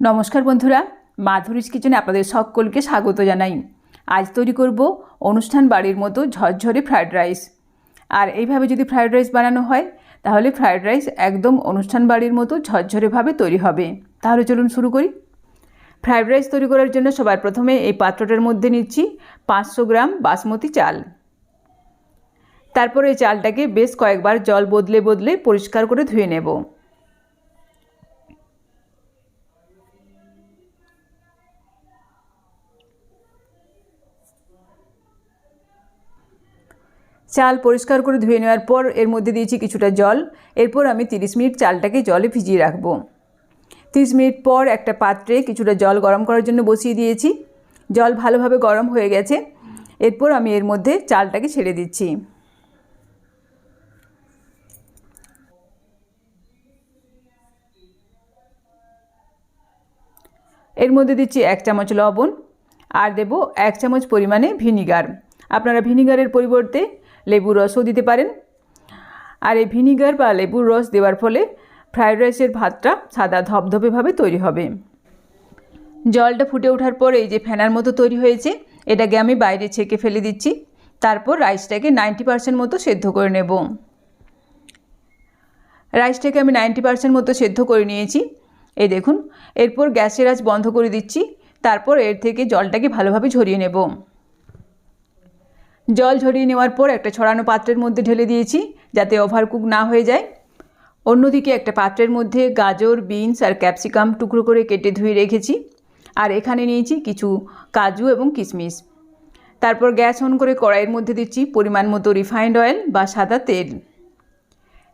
নমস্কার বন্ধুরা মাধুরীস কিচেনে আপনাদের সকলকে স্বাগত জানাই। আজ তৈরি করব অনুষ্ঠান বাড়ির মতো ঝরঝরে ফ্রায়েড রাইস। আর এইভাবে যদি ফ্রায়েড রাইস বানানো হয়, তাহলে ফ্রায়েড রাইস একদম অনুষ্ঠান বাড়ির মতো ঝরঝরেভাবে তৈরি হবে। তাহলে চলুন শুরু করি। ফ্রায়েড রাইস তৈরি করার জন্য সবার প্রথমে এই পাত্রটার মধ্যে নিচ্ছি পাঁচশো গ্রাম বাসমতি চাল। তারপর চালটাকে বেশ কয়েকবার জল বদলে বদলে পরিষ্কার করে ধুয়ে নেব। চাল পরিষ্কার করে ধুয়ে নেওয়ার পর এর মধ্যে দিয়েছি কিছুটা জল। এরপর আমি তিরিশ মিনিট চালটাকে জলে ভিজিয়ে রাখব। তিরিশ মিনিট পর একটা পাত্রে কিছুটা জল গরম করার জন্য বসিয়ে দিয়েছি। জল ভালোভাবে গরম হয়ে গেছে। এরপর আমি এর মধ্যে চালটাকে ছেড়ে দিচ্ছি। এর মধ্যে দিচ্ছি এক চামচ লবণ। আর দেব এক চামচ পরিমাণে ভিনিগার। আপনারা ভিনিগারের পরিবর্তে লেবুর রসও দিতে পারেন। আর এই ভিনিগার বা লেবুর রস দেওয়ার ফলে ফ্রায়েড রাইসের ভাতটা সাদা ধপধপেভাবে তৈরি হবে। জলটা ফুটে ওঠার পর এই যে ফেনার মতো তৈরি হয়েছে, এটাকে আমি বাইরে ছেঁকে ফেলে দিচ্ছি। তারপর রাইসটাকে নাইনটি পার্সেন্ট মতো সেদ্ধ করে নেব। রাইসটাকে আমি নাইনটি পার্সেন্ট মতো সেদ্ধ করে নিয়েছি। এই দেখুন, এরপর গ্যাসের আঁচ বন্ধ করে দিচ্ছি। তারপর এর থেকে জলটাকে ভালোভাবে ঝরিয়ে নেব। জল ঝরিয়ে নেওয়ার পর একটা ছড়ানো পাত্রের মধ্যে ঢেলে দিয়েছি যাতে ওভারকুক না হয়ে যায়। অন্যদিকে একটা পাত্রের মধ্যে গাজর বিনস আর ক্যাপসিকাম টুকরো করে কেটে ধুয়ে রেখেছি। আর এখানে নিয়েছি কিছু কাজু এবং কিশমিশ। তারপর গ্যাস অন করে কড়াইয়ের মধ্যে দিচ্ছি পরিমাণ মতো রিফাইন্ড অয়েল বা সাদা তেল।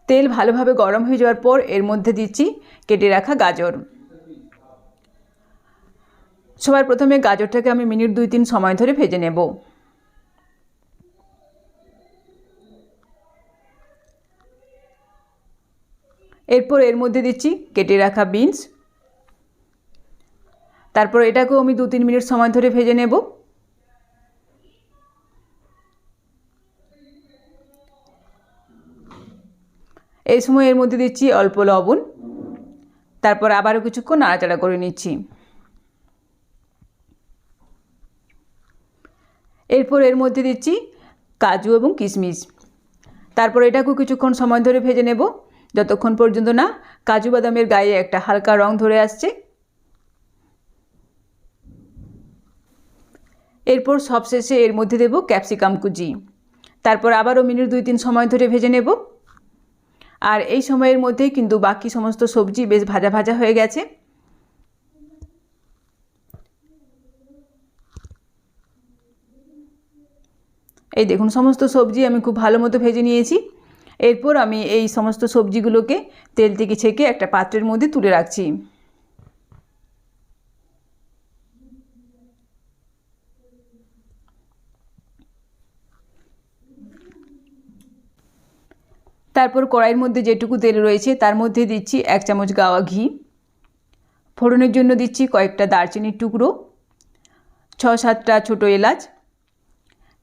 তেল ভালোভাবে গরম হয়ে যাওয়ার পর এর মধ্যে দিচ্ছি কেটে রাখা গাজর। সবার প্রথমে গাজরটাকে আমি মিনিট দুই তিন সময় ধরে ভেজে নেব। এরপর এর মধ্যে দিচ্ছি কেটে রাখা বিনস। তারপর এটাকেও আমি দু তিন মিনিট সময় ধরে ভেজে নেব। এই সময় এর মধ্যে দিচ্ছি অল্প লবণ। তারপর আবারও কিছুক্ষণ নাড়াচাড়া করে নিচ্ছি। এরপর এর মধ্যে দিচ্ছি কাজু এবং কিশমিশ। তারপর এটাকেও কিছুক্ষণ সময় ধরে ভেজে নেব। যতক্ষণ পর্যন্ত না কাজু বাদামের গায়ে একটা হালকা রং ধরে আসছে। এরপর সবশেষে এর মধ্যে দেব ক্যাপসিকাম কুচি। তারপর আবারও মিনিট দুই তিন সময় ধরে ভেজে নেব। আর এই সময়ের মধ্যেই কিন্তু বাকি সমস্ত সবজি বেশ ভাজা ভাজা হয়ে গেছে। এই দেখুন, সমস্ত সবজি আমি খুব ভালো মতো ভেজে নিয়েছি। এরপর আমি এই সমস্ত সবজিগুলোকে তেল থেকে ছেঁকে একটা পাত্রের মধ্যে তুলে রাখছি। তারপর কড়াইয়ের মধ্যে যেটুকু তেল রয়েছে তার মধ্যে দিচ্ছি এক চামচ গাওয়া ঘি। ফোড়নের জন্য দিচ্ছি কয়েকটা দারচিনির টুকরো, ছ সাতটা ছোটো এলাচ,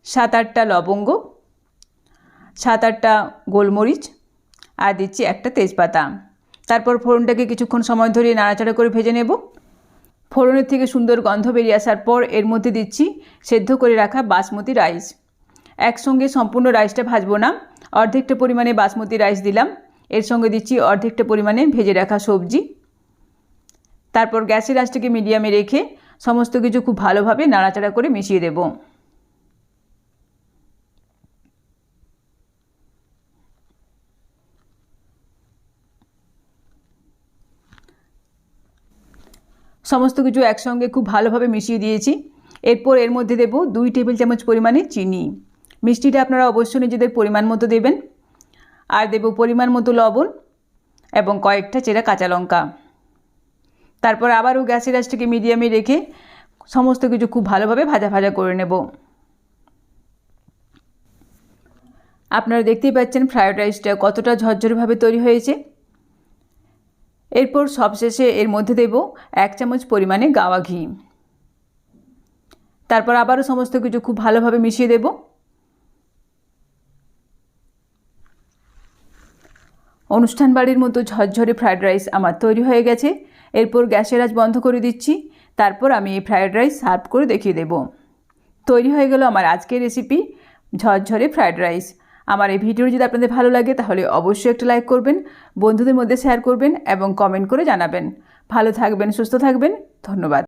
সাত আটটা লবঙ্গ সাত আটটা গোলমরিচ আর দিচ্ছি একটা তেজপাতা। তারপর ফোড়নটাকে কিছুক্ষণ সময় ধরে নাড়াচাড়া করে ভেজে নেব। ফোড়নের থেকে সুন্দর গন্ধ বেরিয়ে আসার পর এর মধ্যে দিচ্ছি সেদ্ধ করে রাখা বাসমতি রাইস। একসঙ্গে সম্পূর্ণ রাইসটা ভাজবো না। অর্ধেকটা পরিমাণে বাসমতি রাইস দিলাম। এর সঙ্গে দিচ্ছি অর্ধেকটা পরিমাণে ভেজে রাখা সবজি। তারপর গ্যাসের আঁচটাকে মিডিয়ামে রেখে সমস্ত কিছু খুব ভালোভাবে নাড়াচাড়া করে মিশিয়ে দেবো। সমস্ত কিছু একসঙ্গে খুব ভালোভাবে মিশিয়ে দিয়েছি। এরপর এর মধ্যে দেব দুই টেবিল চামচ পরিমাণে চিনি। মিষ্টিটা আপনারা অবশ্যই নিজেদের পরিমাণ মতো দেবেন। আর দেব পরিমাণ মতো লবণ এবং কয়েকটা চেরা কাঁচা লঙ্কা। তারপর আবারও গ্যাসের আঁচটাকে মিডিয়ামে রেখে সমস্ত কিছু খুব ভালোভাবে ভাজা ভাজা করে নেব। আপনারা দেখতেই পাচ্ছেন ফ্রায়েড রাইসটা কতটা ঝরঝরভাবে তৈরি হয়েছে। এরপর সবশেষে এর মধ্যে দেব এক চামচ পরিমাণে গাওয়া ঘি। তারপর আবারও সমস্ত কিছু খুব ভালোভাবে মিশিয়ে দেব। অনুষ্ঠান বাড়ির মতো ঝরঝরে ফ্রায়েড রাইস আমার তৈরি হয়ে গেছে। এরপর গ্যাসের আজ বন্ধ করে দিচ্ছি। তারপর আমি এই ফ্রায়েড রাইস সার্ভ করে দেখিয়ে দেব। তৈরি হয়ে গেল আমার আজকের রেসিপি ঝরঝরে ফ্রায়েড রাইস আমার এই ভিডিও যদি আপনাদের ভালো লাগে, তাহলে অবশ্যই একটা লাইক করবেন, বন্ধুদের মধ্যে শেয়ার করবেন এবং কমেন্ট করে জানাবেন। ভালো থাকবেন, সুস্থ থাকবেন, ধন্যবাদ।